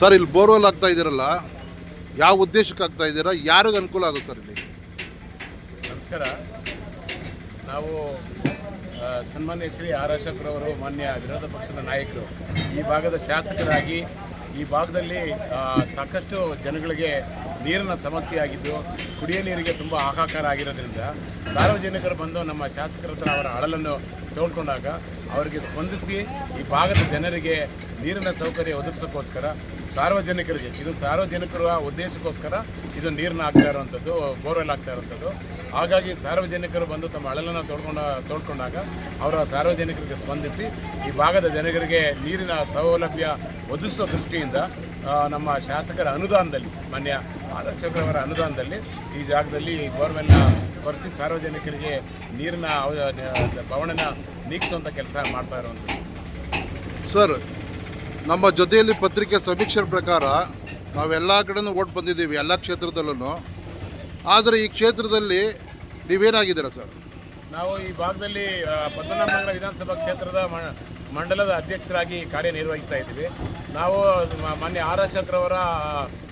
Sir, ಇಲ್ಲಿ borewell ಆಗ್ತಾ ಇದ್ದೀರಲ್ಲ ಯಾವ ಉದ್ದೇಶಕ್ಕೆ ಆಗ್ತಾ ಇದ್ದೀರಾ ಯಾರಿಗೆ ಅನುಕೂಲ ಆಗುತ್ತೆ ಸರ್ ಇಲ್ಲಿ? ನಮಸ್ಕಾರ. ನಾವು ಸನ್ಮಾನ್ಯ ಶ್ರೀ ಆರ್ ಅಶೋಕ್ರವರು ಮಾನ್ಯ ವಿರೋಧ ಪಕ್ಷದ ನಾಯಕರು. ಈ ಭಾಗದ ಶಾಸಕರಾಗಿ, ಈ ಭಾಗದಲ್ಲಿ ಸಾಕಷ್ಟು ಜನಗಳಿಗೆ ನೀರಿನ ಸಮಸ್ಯೆ ಆಗಿದ್ದು, ಕುಡಿಯೋ ನೀರಿಗೆ ತುಂಬ ಹಾಹಾಕಾರ ಆಗಿರೋದ್ರಿಂದ ಸಾರ್ವಜನಿಕರು ಬಂದು ನಮ್ಮ ಶಾಸಕರ ಹತ್ರ ಅವರ ಅಳಲನ್ನು ತೋಡ್ಕೊಂಡಾಗ ಅವರಿಗೆ ಸ್ಪಂದಿಸಿ ಈ ಭಾಗದ ಜನರಿಗೆ ನೀರಿನ ಸೌಕರ್ಯ ಒದಗಿಸೋಕ್ಕೋಸ್ಕರ ಸಾರ್ವಜನಿಕರಿಗೆ, ಇದು ಸಾರ್ವಜನಿಕರ ಉದ್ದೇಶಕ್ಕೋಸ್ಕರ ಇದು ನೀರನ್ನ ಹಾಕ್ತಾ ಇರುವಂಥದ್ದು, ಬೋರ್ವೆಲ್ ಆಗ್ತಾ ಇರುವಂಥದ್ದು. ಹಾಗಾಗಿ ಸಾರ್ವಜನಿಕರು ಬಂದು ತಮ್ಮ ಅಳಲನ್ನು ತೋಡ್ಕೊಂಡ, ತೋಡ್ಕೊಂಡಾಗ ಅವರ ಸಾರ್ವಜನಿಕರಿಗೆ ಸ್ಪಂದಿಸಿ ಈ ಭಾಗದ ಜನರಿಗೆ ನೀರಿನ ಸೌಲಭ್ಯ ಒದಗಿಸೋ ದೃಷ್ಟಿಯಿಂದ ನಮ್ಮ ಶಾಸಕರ ಅನುದಾನದಲ್ಲಿ, ಮಾನ್ಯ ಆದರ್ಶಕರವರ ಅನುದಾನದಲ್ಲಿ ಈ ಜಾಗದಲ್ಲಿ ಬೋರ್ವೆಲ್ನ ಕೊರೆಸಿ ಸಾರ್ವಜನಿಕರಿಗೆ ನೀರಿನ ಬವಣನ ನೀಗಿಸುವಂಥ ಕೆಲಸ ಮಾಡ್ತಾ ಇರುವಂಥದ್ದು. ಸರ್ ನಮ್ಮ ಜೊತೆಯಲ್ಲಿ ಪತ್ರಿಕೆ ಸಮೀಕ್ಷೆ ಪ್ರಕಾರ ನಾವೆಲ್ಲ ಕಡೆನೂ ಓಟ್ ಬಂದಿದ್ದೀವಿ ಎಲ್ಲ ಕ್ಷೇತ್ರದಲ್ಲೂ ಆದರೆ ಈ ಕ್ಷೇತ್ರದಲ್ಲಿ ನೀವೇನಾಗಿದ್ದೀರಾ ಸರ್? ನಾವು ಈ ಭಾಗದಲ್ಲಿ ಪದ್ಮನಾಭನಗರ ವಿಧಾನಸಭಾ ಕ್ಷೇತ್ರದ ಮಂಡಲದ ಅಧ್ಯಕ್ಷರಾಗಿ ಕಾರ್ಯನಿರ್ವಹಿಸ್ತಾ ಇದ್ದೀವಿ. ನಾವು ಮಾನ್ಯ ಆರ್ ಅಶೋಕ್ರವರ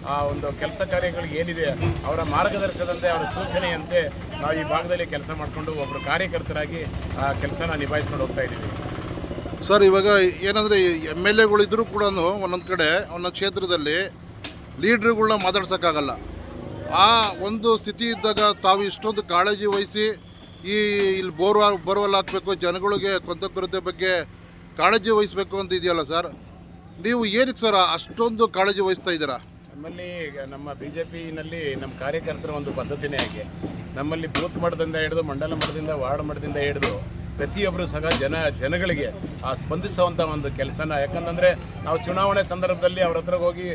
ಆ, ಒಂದು ಕೆಲಸ ಕಾರ್ಯಗಳಿಗೆ ಏನಿದೆ, ಅವರ ಮಾರ್ಗದರ್ಶನದಂತೆ, ಅವರ ಸೂಚನೆಯಂತೆ ನಾವು ಈ ಭಾಗದಲ್ಲಿ ಕೆಲಸ ಮಾಡಿಕೊಂಡು ಒಬ್ಬರು ಕಾರ್ಯಕರ್ತರಾಗಿ, ಆ, ಕೆಲಸನ ನಿಭಾಯಿಸ್ಕೊಂಡು ಹೋಗ್ತಾ ಇದ್ದೀವಿ. ಸರ್, ಇವಾಗ ಏನಂದರೆ ಎಂ ಎಲ್ ಎಗಳಿದ್ರೂ ಕೂಡ ಒಂದೊಂದು ಕಡೆ ಒಂದೊಂದು ಕ್ಷೇತ್ರದಲ್ಲಿ ಲೀಡ್ರುಗಳ್ನ ಮಾತಾಡ್ಸೋಕ್ಕಾಗಲ್ಲ. ಆ ಒಂದು ಸ್ಥಿತಿ ಇದ್ದಾಗ ತಾವು ಇಷ್ಟೊಂದು ಕಾಳಜಿ ವಹಿಸಿ ಈ ಇಲ್ಲಿ ಬೋರ್ವಾ, ಬೋರ್ವೆಲ್ ಹಾಕಬೇಕು, ಜನಗಳಿಗೆ ಕೊಂದಕೊರತೆ ಬಗ್ಗೆ ಕಾಳಜಿ ವಹಿಸಬೇಕು ಅಂತ ಇದೆಯಲ್ಲ ಸರ್? ನೀವು ಏನಕ್ಕೆ ಸರ್ ಅಷ್ಟೊಂದು ಕಾಳಜಿ ವಹಿಸ್ತಾ ಇದ್ದೀರಾ? ನಮ್ಮಲ್ಲಿ ಈಗ ನಮ್ಮ ಬಿ ಜೆ ಪಿನಲ್ಲಿ ನಮ್ಮ ಕಾರ್ಯಕರ್ತರ ಒಂದು ಪದ್ಧತಿನೇ ಹಾಗೆ. ನಮ್ಮಲ್ಲಿ ಬೂತ್ ಮಟ್ಟದಿಂದ ಹಿಡಿದು ಮಂಡಲ ಮಟ್ಟದಿಂದ, ವಾರ್ಡ್ ಮಟ್ಟದಿಂದ ಹಿಡಿದು ಪ್ರತಿಯೊಬ್ಬರು ಸಹ ಜನ, ಜನಗಳಿಗೆ ಆ ಸ್ಪಂದಿಸುವಂಥ ಒಂದು ಕೆಲಸನ. ಯಾಕಂತಂದರೆ ನಾವು ಚುನಾವಣೆ ಸಂದರ್ಭದಲ್ಲಿ ಅವ್ರ ಹತ್ರ ಹೋಗಿ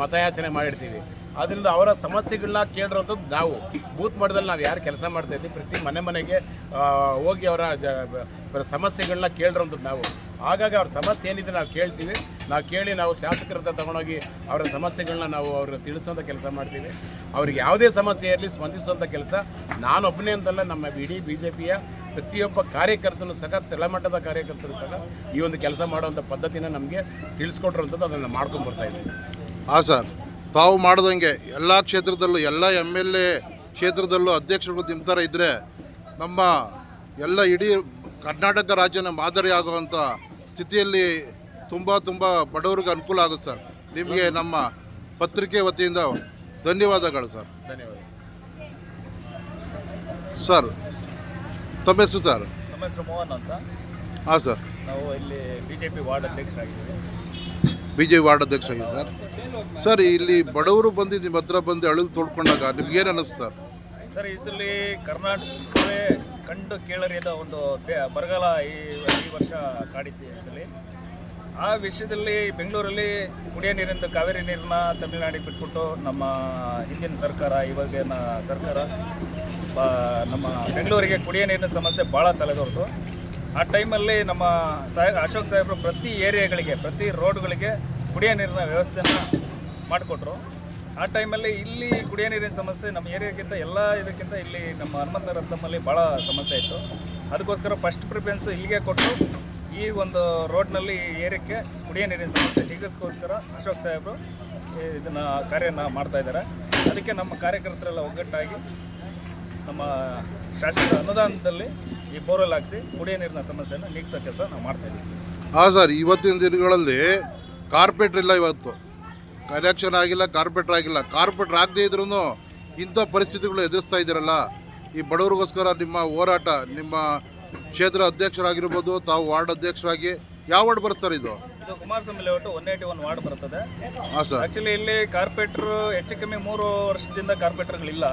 ಮತಯಾಚನೆ ಮಾಡಿರ್ತೀವಿ. ಆದ್ದರಿಂದ ಅವರ ಸಮಸ್ಯೆಗಳನ್ನ ಕೇಳಿರೋದು ನಾವು. ಬೂತ್ ಮಟ್ಟದಲ್ಲಿ ನಾವು ಯಾರು ಕೆಲಸ ಮಾಡ್ತಾ ಇದ್ದೀವಿ, ಪ್ರತಿ ಮನೆ ಮನೆಗೆ ಹೋಗಿ ಅವರ ಬ- ಸಮಸ್ಯೆಗಳನ್ನ ಕೇಳಿರೋದು ನಾವು. ಹಾಗಾಗಿ ಅವ್ರ ಸಮಸ್ಯೆ ಏನಿದೆ ನಾವು ಕೇಳ್ತೀವಿ. ನಾವು ಕೇಳಿ ನಾವು ಶಾಸಕರ ಹತ್ರ ತಗೊಂಡೋಗಿ ಅವರ ಸಮಸ್ಯೆಗಳನ್ನ ನಾವು ಅವ್ರಿಗೆ ತಿಳಿಸೋಂಥ ಕೆಲಸ ಮಾಡ್ತೀವಿ. ಅವ್ರಿಗೆ ಯಾವುದೇ ಸಮಸ್ಯೆ ಇರಲಿ ಸ್ಪಂದಿಸುವಂಥ ಕೆಲಸ. ನಾನೊಬ್ಬನೇ ಅಂತಲ್ಲ, ನಮ್ಮ ಇಡೀ ಬಿ ಜೆ ಪಿಯ ಪ್ರತಿಯೊಬ್ಬ ಕಾರ್ಯಕರ್ತನು ಸಹ, ತಳಮಟ್ಟದ ಕಾರ್ಯಕರ್ತರು ಸಹ ಈ ಒಂದು ಕೆಲಸ ಮಾಡುವಂಥ ಪದ್ಧತಿನ ನಮಗೆ ತಿಳಿಸ್ಕೊಟ್ರಂಥದ್ದು ಅದನ್ನು ಮಾಡ್ಕೊಂಡು ಬರ್ತಾ ಇದ್ದೀವಿ. ಹಾಂ ಸರ್. ತಾವು ಮಾಡ್ದಂಗೆ ಎಲ್ಲ ಕ್ಷೇತ್ರದಲ್ಲೂ, ಎಲ್ಲ ಎಂ ಎಲ್ ಎ ಕ್ಷೇತ್ರದಲ್ಲೂ ಅಧ್ಯಕ್ಷರು ನಿಮ್ಮ ಥರ ಇದ್ದರೆ ನಮ್ಮ ಎಲ್ಲ ಇಡೀ ಕರ್ನಾಟಕ ರಾಜ್ಯನ ಮಾದರಿ ಆಗುವಂಥ ಸ್ಥಿತಿಯಲ್ಲಿ ತುಂಬ ತುಂಬ ಬಡವರಿಗೆ ಅನುಕೂಲ ಆಗುತ್ತೆ ಸರ್. ನಿಮಗೆ ನಮ್ಮ ಪತ್ರಿಕೆ ವತಿಯಿಂದ ಧನ್ಯವಾದಗಳು ಸರ್. ಧನ್ಯವಾದ ಸರ್ ತಮ್ಮ ಹೆಸರು ಸರ್? ನಮ್ಮ ಹೆಸರು ಮೋಹನ್ ಅಂತ. ಹಾಂ ಸರ್. ನಾವು ಇಲ್ಲಿ ಬಿ ಜೆ ಪಿ ವಾರ್ಡ್ ಅಧ್ಯಕ್ಷರಾಗಿದ್ದೀವಿ. ಬಿ ಜೆ ವಾರ್ಡ್ ಅಧ್ಯಕ್ಷರಾಗಿದೆ ಸರ್. ಸರ್ ಇಲ್ಲಿ ಬಡವರು ಬಂದು ನಿಮ್ಮ ಹತ್ರ ಬಂದು ಅಳಲು ತೋಡ್ಕೊಂಡಾಗ ನಿಮ್ಗೇನು ಅನ್ನಿಸ್ತು ಸರ್? ಸರ್ ಈ ಸಲ ಕರ್ನಾಟಕವೇ ಕಂಡು ಕೇಳರಿಯದ ಒಂದು ಬರಗಾಲ ಈ ಈ ವರ್ಷ ಕಾಡಿತ್ತು ಸಲ ಆ ವಿಷಯದಲ್ಲಿ ಬೆಂಗಳೂರಲ್ಲಿ ಕುಡಿಯೋ ನೀರಿಂದ ಕಾವೇರಿ ನೀರನ್ನ ತಮಿಳುನಾಡಿಗೆ ಬಿಟ್ಬಿಟ್ಟು ನಮ್ಮ ಹಿಂದಿನ ಸರ್ಕಾರ, ಇವಾಗಿನ ಸರ್ಕಾರ ನಮ್ಮ ಬೆಂಗಳೂರಿಗೆ ಕುಡಿಯೋ ನೀರಿನ ಸಮಸ್ಯೆ ಭಾಳ ತಲೆದೋರ್ತು ಆ ಟೈಮಲ್ಲಿ ನಮ್ಮ ಸಾಹೇಬ್, ಅಶೋಕ್ ಸಾಹೇಬರು ಪ್ರತಿ ಏರಿಯಾಗಳಿಗೆ, ಪ್ರತಿ ರೋಡ್ಗಳಿಗೆ ಕುಡಿಯೋ ನೀರಿನ ವ್ಯವಸ್ಥೆಯನ್ನು ಮಾಡಿಕೊಟ್ರು. ಆ ಟೈಮಲ್ಲಿ ಇಲ್ಲಿ ಕುಡಿಯೋ ನೀರಿನ ಸಮಸ್ಯೆ ನಮ್ಮ ಏರಿಯಾಕ್ಕಿಂತ ಎಲ್ಲ ಇದಕ್ಕಿಂತ ಇಲ್ಲಿ ನಮ್ಮ ಹನುಮಂತ ರಸ್ತಮ್ಮಲ್ಲಿ ಭಾಳ ಸಮಸ್ಯೆ ಇತ್ತು ಅದಕ್ಕೋಸ್ಕರ ಫಸ್ಟ್ ಪ್ರಿಫರೆನ್ಸ್ ಇಲ್ಲಿಗೆ ಕೊಟ್ಟು ಈ ಒಂದು ರೋಡ್ನಲ್ಲಿ ಏರಿಯಾಕ್ಕೆ ಕುಡಿಯೋ ನೀರಿನ ಸಮಸ್ಯೆ. ನೀಗಿಸ್ಕೋಸ್ಕರ ಅಶೋಕ್ ಸಾಹೇಬರು ಇದನ್ನು ಕಾರ್ಯನ ಮಾಡ್ತಾಯಿದ್ದಾರೆ ಅದಕ್ಕೆ ನಮ್ಮ ಕಾರ್ಯಕರ್ತರೆಲ್ಲ ಒಗ್ಗಟ್ಟಾಗಿ ನಮ್ಮ ಶಾಸಕರ ಅನುದಾನದಲ್ಲಿ ಈ ಬೋರ್ವೆಲ್ ಹಾಕಿಸಿ ಕುಡಿಯೋ ನೀರಿನ ಸಮಸ್ಯೆಯನ್ನು ನೀಗಿಸೋ ಕೆಲಸ ನಾವು ಮಾಡ್ತಾ ಇದ್ದೀವಿ ಸರ್. ಹಾಂ ಸರ್, ಇವತ್ತಿನ ದಿನಗಳಲ್ಲಿ ಕಾರ್ಪೆಟ್ರ್ ಇಲ್ಲ ಇವತ್ತು. ಕಲೆಕ್ಷನ್ ಆಗಿಲ್ಲ ಕಾರ್ಪೆಟ್ರ್ ಆಗಿಲ್ಲ ಕಾರ್ಪೆಟ್ರ್ ಆಗದೇ ಇದ್ರೂ ಇಂಥ ಪರಿಸ್ಥಿತಿಗಳು ಎದುರಿಸ್ತಾ ಇದ್ದೀರಲ್ಲ. ಈ ಬಡವರಿಗೋಸ್ಕರ ನಿಮ್ಮ ಹೋರಾಟ ನಿಮ್ಮ ಕ್ಷೇತ್ರ ಅಧ್ಯಕ್ಷರಾಗಿರ್ಬೋದು ತಾವು ವಾರ್ಡ್ ಅಧ್ಯಕ್ಷರಾಗಿ ಯಾವ ವಾರ್ಡ್ ಬರ್ತಾರೆ ಇದು? ಇದು Kumaraswamy layout one eighty one ward ಬರ್ತದೆ ಆಕ್ಚುಲಿ ಇಲ್ಲಿ ಕಾರ್ಪೊರೇಟರ್ ಹೆಚ್ಚು ಕಮ್ಮಿ ಮೂರು ವರ್ಷದಿಂದ ಕಾರ್ಪೆಟ್ರ್ಗಳಿಲ್ಲ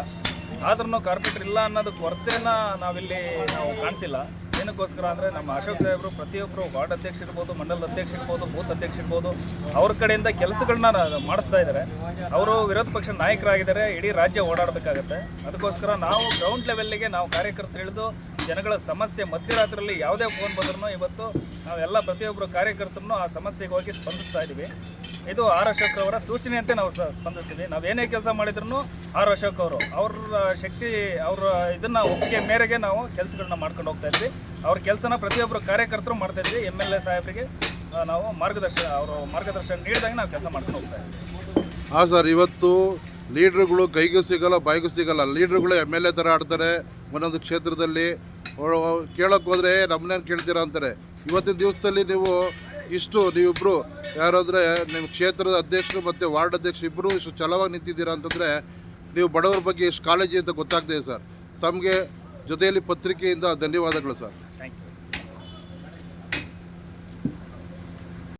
ಆದ್ರೂ ಕಾರ್ಪೆಟ್ರ್ ಇಲ್ಲ ಅನ್ನೋದಕ್ಕೆ ಹೊರತೇನ ನಾವಿಲ್ಲಿ ನಾವು ಕಾಣಿಸಿಲ್ಲ. ಏನಕ್ಕೋಸ್ಕರ ಅಂದರೆ ನಮ್ಮ ಅಶೋಕ್ ಸಾಹೇಬರು ಪ್ರತಿಯೊಬ್ಬರು ವಾರ್ಡ್ ಅಧ್ಯಕ್ಷ ಇರ್ಬೋದು, ಮಂಡಲ ಅಧ್ಯಕ್ಷ ಇರ್ಬೋದು, ಬೂತ್ ಅಧ್ಯಕ್ಷ ಇರ್ಬೋದು, ಅವ್ರ ಕಡೆಯಿಂದ ಕೆಲಸಗಳನ್ನ ಮಾಡಿಸ್ತಾ ಇದ್ದಾರೆ ಅವರು ವಿರೋಧ ಪಕ್ಷ ನಾಯಕರಾಗಿದ್ದಾರೆ, ಇಡೀ ರಾಜ್ಯ ಓಡಾಡಬೇಕಾಗತ್ತೆ. ಅದಕ್ಕೋಸ್ಕರ ನಾವು ಗ್ರೌಂಡ್ ಲೆವೆಲ್ಗೆ ನಾವು ಕಾರ್ಯಕರ್ತರು ಇಳಿದು ಜನಗಳ ಸಮಸ್ಯೆ ಮಧ್ಯರಾತ್ರಿಯಲ್ಲಿ ಯಾವುದೇ ಫೋನ್ ಬಂದ್ರೂ ಇವತ್ತು ನಾವೆಲ್ಲ ಪ್ರತಿಯೊಬ್ಬರು ಕಾರ್ಯಕರ್ತರನ್ನು ಆ ಸಮಸ್ಯೆಗೆ ಹೋಗಿ ಸ್ಪಂದಿಸ್ತಾ ಇದ್ದೀವಿ ಇದು ಆರ್ ಅಶೋಕ್ ಅವರ ಸೂಚನೆಯಂತೆ ನಾವು ಸ್ಪಂದಿಸ್ತೀವಿ. ನಾವು ಏನೇ ಕೆಲಸ ಮಾಡಿದ್ರು ಆರ್ ಅಶೋಕ್ ಅವರು, ಅವ್ರ ಶಕ್ತಿ, ಅವರ ಇದನ್ನ ಒಪ್ಪಿಗೆ ಮೇರೆಗೆ ನಾವು ಕೆಲಸಗಳನ್ನ ಮಾಡ್ಕೊಂಡು ಹೋಗ್ತಾ ಇದ್ವಿ. ಅವ್ರ ಕೆಲಸನ ಪ್ರತಿಯೊಬ್ಬರು ಕಾರ್ಯಕರ್ತರು ಮಾಡ್ತಾ ಇದ್ವಿ. ಎಂ ಎಲ್ ಎ ಸಾಹೇಬರಿಗೆ ನಾವು ಮಾರ್ಗದರ್ಶನ ಅವರು ಮಾರ್ಗದರ್ಶನ ನೀಡಿದಾಗ ನಾವು ಕೆಲಸ ಮಾಡ್ಕೊಂಡು ಹೋಗ್ತಾ ಇದ್ವಿ. ಹಾಂ ಸರ್, ಇವತ್ತು ಲೀಡ್ರುಗಳು ಕೈಗೂ ಸಿಗಲ್ಲ, ಬಾಯಿಗೂ ಸಿಗಲ್ಲ. ಲೀಡ್ರುಗಳು ಎಂ ಎಲ್ ಎ ಥರ ಆಡ್ತಾರೆ ಒಂದೊಂದು ಕ್ಷೇತ್ರದಲ್ಲಿ. ಕೇಳೋಕ್ಕೆ ಹೋದರೆ ನಮ್ಮನ್ನೇನು ಕೇಳ್ತೀರಾ ಅಂತಾರೆ. ಇವತ್ತಿನ ದಿವಸದಲ್ಲಿ ನೀವು ಇಷ್ಟು ನೀವಿಬ್ಬರು ಯಾರಾದರೆ ನಿಮ್ಮ ಕ್ಷೇತ್ರದ ಅಧ್ಯಕ್ಷರು ಮತ್ತು ವಾರ್ಡ್ ಅಧ್ಯಕ್ಷರು ಇಬ್ಬರು ಇಷ್ಟು ಚಲವಾಗಿ ನಿಂತಿದ್ದೀರಾ ಅಂತಂದರೆ ನೀವು ಬಡವರ ಬಗ್ಗೆ ಇಷ್ಟು ಕಾಳಜಿ ಅಂತ ಗೊತ್ತಾಗ್ತಿದೆ ಸರ್. ತಮಗೆ ಜೊತೆಯಲ್ಲಿ ಪತ್ರಿಕೆಯಿಂದ ಧನ್ಯವಾದಗಳು, ಸರ್.